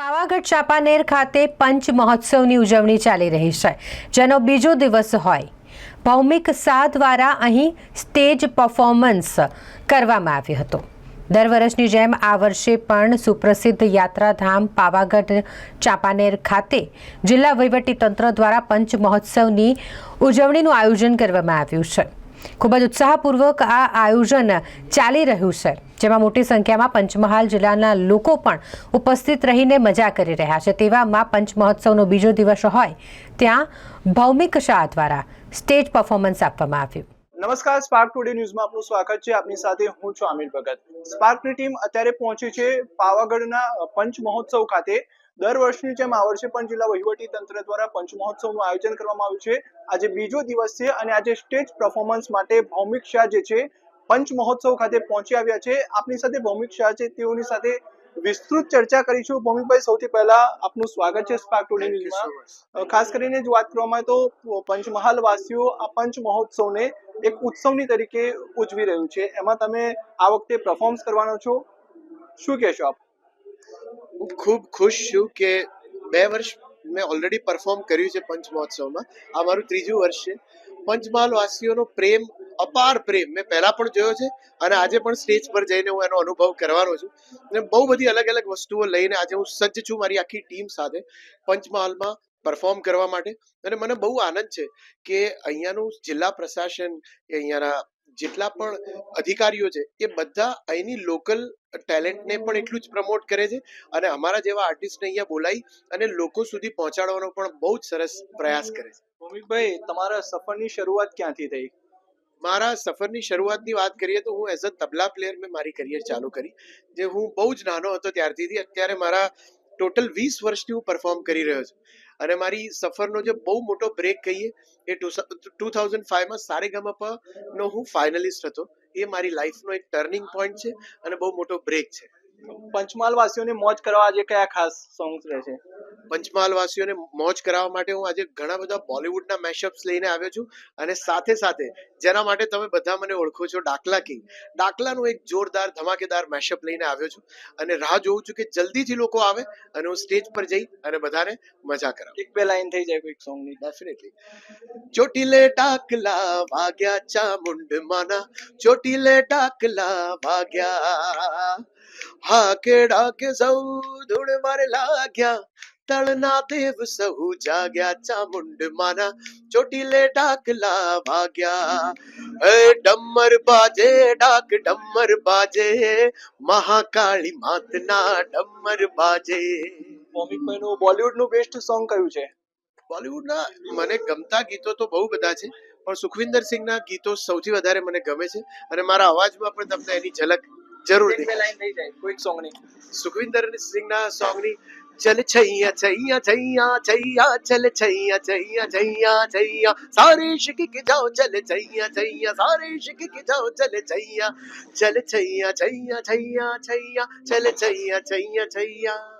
પાવાગઢ ચાંપાનેર ખાતે પંચ મહોત્સવની ઉજવણી ચાલી રહી છે, જેનો બીજો દિવસ હોય. ભૌમિક શાહ દ્વારા અહીં સ્ટેજ પરફોર્મન્સ કરવામાં આવ્યું હતું. દર વર્ષની જેમ આ વર્ષે પણ સુપ્રસિદ્ધ યાત્રાધામ પાવાગઢ ચાંપાનેર ખાતે જિલ્લા વહીવટીતંત્ર દ્વારા પંચ મહોત્સવની ઉજવણીનું આયોજન કરવામાં આવ્યું છે. ખૂબ જ ઉત્સાહપૂર્વક આ આયોજન ચાલી રહ્યું છે, જેમાં મોટી સંખ્યામાં પંચમહાલ જિલ્લાના લોકો પણ ઉપસ્થિત રહીને મજા કરી રહ્યા છે. તેવામાં પંચ મહોત્સવનો બીજો દિવસ હોય, ત્યાં ભૌમિક શાહ દ્વારા સ્ટેજ પરફોર્મન્સ આપવામાં આવ્યું. નમસ્કાર, સ્પાર્ક ટુડે ન્યૂઝમાં આપનું સ્વાગત છે. આપની સાથે હું છું આમિર ભગત. સ્પાર્કની ટીમ અત્યારે પહોંચી છે પાવાગઢના પંચ મહોત્સવ ખાતે. દર વર્ષની જેમ આ વર્ષે પણ જિલ્લા વહીવટી તંત્ર દ્વારા પંચ મહોત્સવનું આયોજન કરવામાં આવ્યું છે. આજે બીજો દિવસ છે અને આજે સ્ટેજ પરફોર્મન્સ માટે ભૌમિક શાહ જે છે પંચ મહોત્સવ ખાતે પહોંચી આવ્યા છે. આપની સાથે ભૌમિક શાહ છે તેઓની સાથે વિસ્તૃત ચર્ચા કરીશું. ભૌમિકભાઈ સૌથી પહેલા આપનું સ્વાગત છે સ્પાર્ક ટુડે ન્યૂઝમાં ખાસ કરીને જ વાત કરવામાં આવે તો પંચમહાલ વાસીઓ આ પંચ મહોત્સવને એક ઉત્સવની તરીકે ઉજવી રહ્યું છે. એમાં તમે આ વખતે પરફોર્મન્સ કરવાનો છો. શું કહેશો આપ? ખૂબ ખુશ છું કે બે વર્ષ મેં ઓલરેડી પરફોર્મ કર્યું છે પંચ મહોત્સવમાં આ મારું ત્રીજું વર્ષ છે. પંચમહાલ વાસીઓનો પ્રેમ, અપાર પ્રેમ મેં પહેલા પણ જોયો છે અને આજે પણ સ્ટેજ પર જઈને હું એનો અનુભવ કરવાનો છું. અને બહુ બધી અલગ અલગ વસ્તુઓ લઈને આજે હું સજ્જ છું મારી આખી ટીમ સાથે પંચમહાલમાં પરફોર્મ કરવા માટે. અને મને બહુ આનંદ છે કે અહીંયાનું જિલ્લા પ્રશાસન કે અહીંયાના જેટલા પણ અધિકારીઓ છે એ બધા અહીંની લોકલ ટેલેન્ટને પણ એટલું જ પ્રમોટ કરે છે અને અમારા જેવા આર્ટિસ્ટને અહીંયા બોલાવી અને લોકો સુધી પહોંચાડવાનો પણ બહુ જ સરસ પ્રયાસ કરે છે. ભૌમિકભાઈ તમારા સફરની શરૂઆત ક્યાંથી થઈ? મારા સફરની શરૂઆતની વાત કરીએ તો હું એઝ અ તબલા પ્લેયર મેં મારી કરિયર ચાલુ કરી જે હું બહુ જ નાનો હતો ત્યારથી અત્યારે મારા ટોટલ વીસ વર્ષથી હું પરફોર્મ કરી રહ્યો છું. અને મારી સફરનો જે બહુ મોટો બ્રેક કહીએ, એ ટુ થાઉઝન્ડ ફાઈવમાં સારેગામાપા નો હું ફાઇનલિસ્ટ હતો. એ મારી લાઈફનો એક ટર્નિંગ પોઈન્ટ છે અને બહુ મોટો બ્રેક છે. પંચમહાલ વાસીઓને મોજ કરવા આજે કયા ખાસ સોંગ્સ રહેશે પંચમહાલ વાસીઓને મોજ કરાવવા માટે હું આજે ઘણા બધા બોલિવૂડના મેશઅપ્સ લઈને આવ્યો છું અને સાથે સાથે જેના માટે તમે બધા મને ઓળખો છો ડાકલા કિંગ. ડાકલાનું એક જોરદાર ધમાકેદાર મેશઅપ લઈને આવ્યો છું અને રાહ જોઉં છું કે જલ્દીથી લોકો આવે અને હું સ્ટેજ પર જઈ અને બધાને મજા કરાવું. એક બે લાઈન થઈ જાય કોઈક સોંગની ડેફિનેટલી ચોટીલે ટાકલા વાગ્યા ચામુંડ માના ચોટીલે ટાકલા વાગ્યા. હા કે ડાકે સૌ ધૂળ મારે લાગ્યા. તળના દેવ સહુ જાગ્યા ચામુંડ માના ચોટીલે ડાકલા ભાગ્યા એ ડમર બાજે ડાક ડમર બાજે મહાકાળી માતના ડમર બાજે. કોમિકનો બોલિવૂડનું બેસ્ટ સોંગ કયું છે? બોલિવૂડના મને ગમતા ગીતો તો બહુ બધા છે પણ સુખવિંદર સિંહના ગીતો સૌથી વધારે મને ગમે છે અને મારા અવાજમાં પણ તમને એની ઝલક જરૂર દેખાય. કોઈક સોંગની સુખવિંદર સિંહના સોંગની చలి చెయ్య చెయ్య చెయ్య చెయ్య చలి చెయ్య చెయ్య చెయ్య చెయ్య సారీ షికి జావు చలి చెయ్య చెయ్య సారీ షికి జావు చలి చెయ్య చలి చెయ్య చెయ్య చెయ్య చెయ్య చలి చెయ్య చెయ్య చెయ్య